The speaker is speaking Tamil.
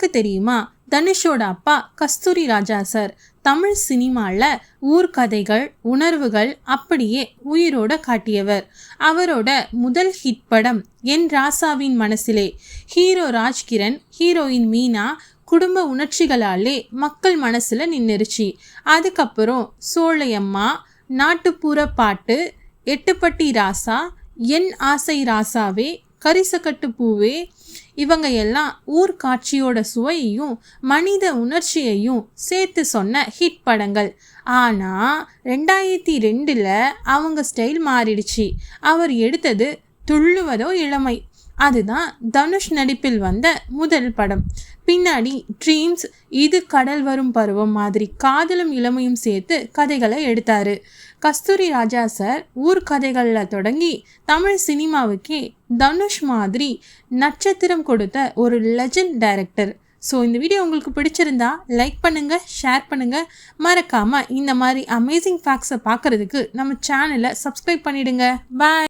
உங்களுக்கு தெரியுமா? தனுஷோட அப்பா கஸ்தூரி ராஜா சார். தமிழ் சினிமாவில் ஊர்கதைகள் உணர்வுகள் அப்படியே உயிரோட காட்டியவர். அவரோட முதல் ஹிட் படம் என் ராசாவின் மனசிலே. ஹீரோ ராஜ்கிரண் ஹீரோயின் மீனா குடும்ப உணர்ச்சிகளாலே மக்கள் மனசில் நின்றுச்சு அதுக்கப்புறம் சோழையம்மா நாட்டுப்புற பாட்டு எட்டுப்பட்டி ராசா என் ஆசை ராசாவே கரிசக்கட்டு பூவே இவங்க எல்லாம் ஊர் காட்சியோட சுவையையும் மனித உணர்ச்சியையும் சேர்த்து சொன்ன ஹிட் படங்கள். ஆனால் ரெண்டாயிரத்தி ரெண்டில் அவங்க ஸ்டைல் மாறிடுச்சு. அவர் எடுத்தது துள்ளுவதோ இளமை. அதுதான் தனுஷ் நடிப்பில் வந்த முதல் படம். பின்னாடி ட்ரீம்ஸ் இது கடல் வரும் பருவம் மாதிரி காதலும் இளமையும் சேர்த்து கதைகளை எடுத்தார். கஸ்தூரி ராஜா சார் ஊர் கதைகளில் தொடங்கி தமிழ் சினிமாவுக்கே தனுஷ் மாதிரி நட்சத்திரம் கொடுத்த ஒரு லெஜண்ட் டைரக்டர் ஸோ இந்த வீடியோ உங்களுக்கு பிடிச்சிருந்தா லைக் பண்ணுங்கள் ஷேர் பண்ணுங்கள் மறக்காமல் இந்த மாதிரி அமேசிங் ஃபேக்ட்ஸை பார்க்குறதுக்கு நம்ம சேனலை சப்ஸ்கிரைப் பண்ணிவிடுங்க பாய்